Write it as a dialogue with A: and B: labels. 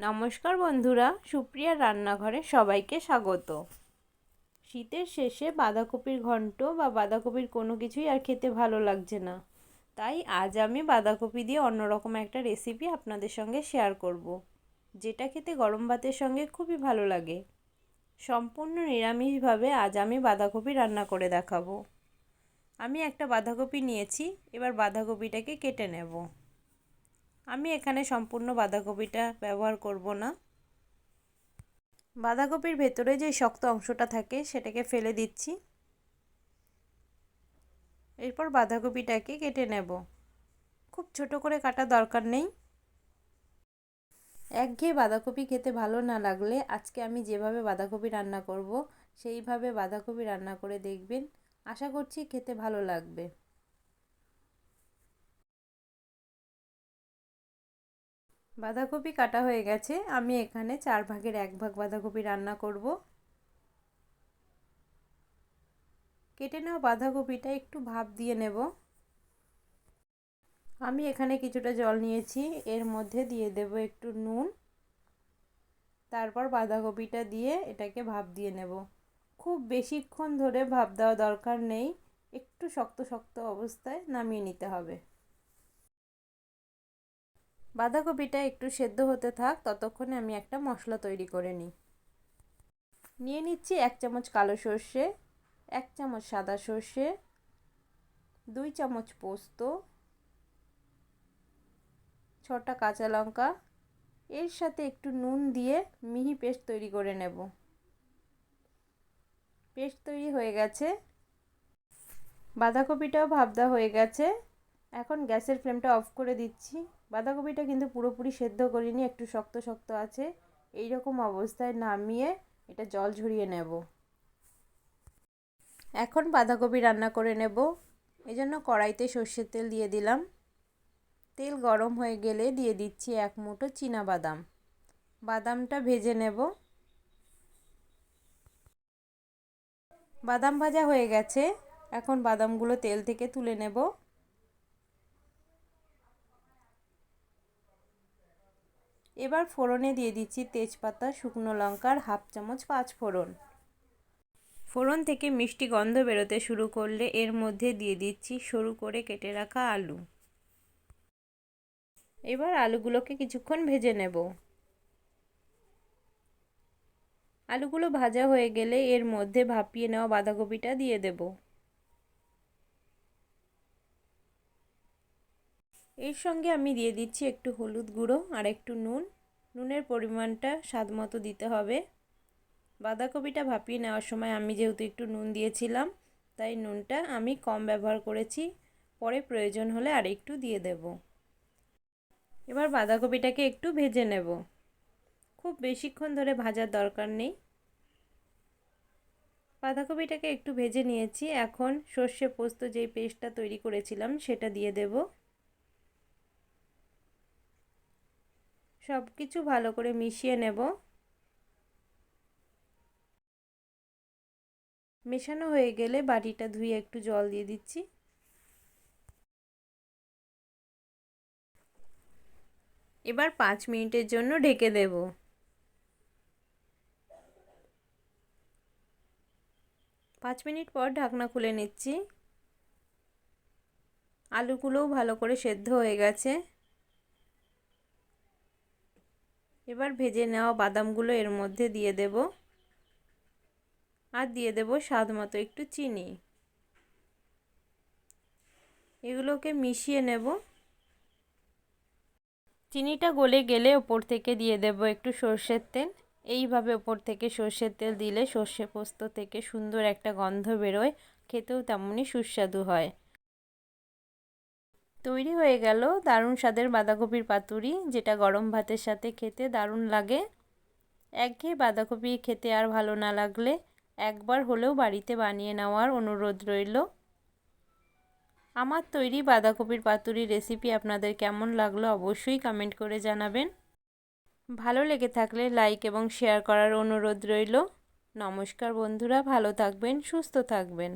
A: নমস্কার বন্ধুরা, সুপ্রিয়ার রান্নাঘরে সবাইকে স্বাগত। শীতের শেষে বাঁধাকপির ঘন্ট বা বাঁধাকপির কোনো কিছুই আর খেতে ভালো লাগছে না। তাই আজ আমি বাঁধাকপি দিয়ে অন্যরকম একটা রেসিপি আপনাদের সঙ্গে শেয়ার করব। যেটা খেতে গরম ভাতের সঙ্গে খুবই ভালো লাগে। সম্পূর্ণ নিরামিষভাবে আজ আমি বাঁধাকপি রান্না করে দেখাবো। আমি একটা বাঁধাকপি নিয়েছি, এবার বাঁধাকপিটাকে কেটে নেব। আমি এখানে সম্পূর্ণ বাঁধাকপিটা ব্যবহার করব না। বাঁধাকপির ভেতরে যে শক্ত অংশটা থাকে, সেটাকে ফেলে দিচ্ছি। এরপর বাঁধাকপিটাকে কেটে নেব। খুব ছোট করে কাটা দরকার নেই। একঘেয়ে বাঁধাকপি খেতে ভালো না লাগলে আজকে আমি যেভাবে বাঁধাকপি রান্না করব, সেইভাবে বাঁধাকপি রান্না করে দেখবেন। আশা করছি খেতে ভালো লাগবে। বাঁধাকপি কাটা হয়ে গেছে। আমি এখানে চার ভাগের এক ভাগ বাঁধাকপি রান্না করব। কেটে নেওয়া বাঁধাকপিটা একটু ভাপ দিয়ে নেব। আমি এখানে কিছুটা জল নিয়েছি। এর মধ্যে দিয়ে দেব একটু নুন। তারপর বাঁধাকপিটা দিয়ে এটাকে ভাপ দিয়ে নেব। খুব বেশিক্ষণ ধরে ভাপ দেওয়া দরকার নেই। একটু শক্ত শক্ত অবস্থায় নামিয়ে নিতে হবে। বাঁধাকপিটা একটু সেদ্ধ হতে থাক, ততক্ষণে আমি একটা মশলা তৈরি করে নিই। নিয়ে নিচ্ছি এক চামচ কালো সর্ষে, এক চামচ সাদা সর্ষে, দুই চামচ পোস্ত, ছটা কাঁচা লঙ্কা। এর সাথে একটু নুন দিয়ে মিহি পেস্ট তৈরি করে নেব। পেস্ট তৈরি হয়ে গেছে। বাঁধাকপিটাও ভাবদা হয়ে গেছে। এখন গ্যাসের ফ্লেমটা অফ করে দিচ্ছি। বাঁধাকপিটা কিন্তু পুরোপুরি সেদ্ধ করিনি, একটু শক্ত শক্ত আছে। এই রকম অবস্থায় নামিয়ে এটা জল ঝরিয়ে নেব। এখন বাঁধাকপি রান্না করে নেব। এজন্য কড়াইতে সর্ষের তেল দিয়ে দিলাম। তেল গরম হয়ে গেলে দিয়ে দিচ্ছি এক মুঠো চীনা বাদাম। বাদামটা ভেজে নেব। বাদাম ভাজা হয়ে গেছে। এখন বাদামগুলো তেল থেকে তুলে নেব। এবার ফোড়নে দিয়ে দিচ্ছি তেজপাতা, শুকনো লঙ্কার হাফ চামচ পাঁচ ফোড়ন। ফোড়ন থেকে মিষ্টি গন্ধ বেরোতে শুরু করলে এর মধ্যে দিয়ে দিচ্ছি সরু করে কেটে রাখা আলু। এবার আলুগুলোকে কিছুক্ষণ ভেজে নেব। আলুগুলো ভাজা হয়ে গেলে এর মধ্যে ভাপিয়ে নেওয়া বাঁধাকপিটা দিয়ে দেব। এর সঙ্গে আমি দিয়ে দিচ্ছি একটু হলুদ গুঁড়ো আর একটু নুন। নুনের পরিমাণটা স্বাদ মতো দিতে হবে। বাঁধাকপিটা ভাপিয়ে নেওয়ার সময় আমি যেহেতু একটু নুন দিয়েছিলাম, তাই নুনটা আমি কম ব্যবহার করেছি। পরে প্রয়োজন হলে আর একটু দিয়ে দেব। এবার বাঁধাকপিটাকে একটু ভেজে নেব। খুব বেশিক্ষণ ধরে ভাজার দরকার নেই। বাঁধাকপিটাকে একটু ভেজে নিয়েছি। এখন সর্ষে পোস্ত যেই পেস্টটা তৈরি করেছিলাম, সেটা দিয়ে দেব। সব কিছু ভালো করে মিশিয়ে নেব। মেশানো হয়ে গেলে বাটিটা ধুয়ে একটু জল দিয়ে দিচ্ছি। এবার পাঁচ মিনিটের জন্য ঢেকে দেব। পাঁচ মিনিট পর ঢাকনা খুলে নিচ্ছি। আলুগুলোও ভালো করে সেদ্ধ হয়ে গেছে। এবার ভেজে নেওয়া বাদামগুলো এর মধ্যে দিয়ে দেব। আর দিয়ে দেব স্বাদ মতো একটু চিনি। এগুলোকে মিশিয়ে নেব। চিনিটা গলে গেলে ওপর থেকে দিয়ে দেব একটু সর্ষের তেল। এইভাবে ওপর থেকে সর্ষের তেল দিলে সর্ষে পোস্ত থেকে সুন্দর একটা গন্ধ বেরোয়। খেতেও তেমনই সুস্বাদু হয়। তৈরি হয়ে গেল দারুণ স্বাদের বাঁধাকপির পাতুরি, যেটা গরম ভাতের সাথে খেতে দারুণ লাগে। একঘেয়ে বাঁধাকপি খেতে আর ভালো না লাগলে একবার হলেও বাড়িতে বানিয়ে নেওয়ার অনুরোধ রইল। আমার তৈরি বাঁধাকপির পাতুরি রেসিপি আপনাদের কেমন লাগল অবশ্যই কমেন্ট করে জানাবেন। ভালো লেগে থাকলে লাইক এবং শেয়ার করার অনুরোধ রইল। নমস্কার বন্ধুরা, ভালো থাকবেন, সুস্থ থাকবেন।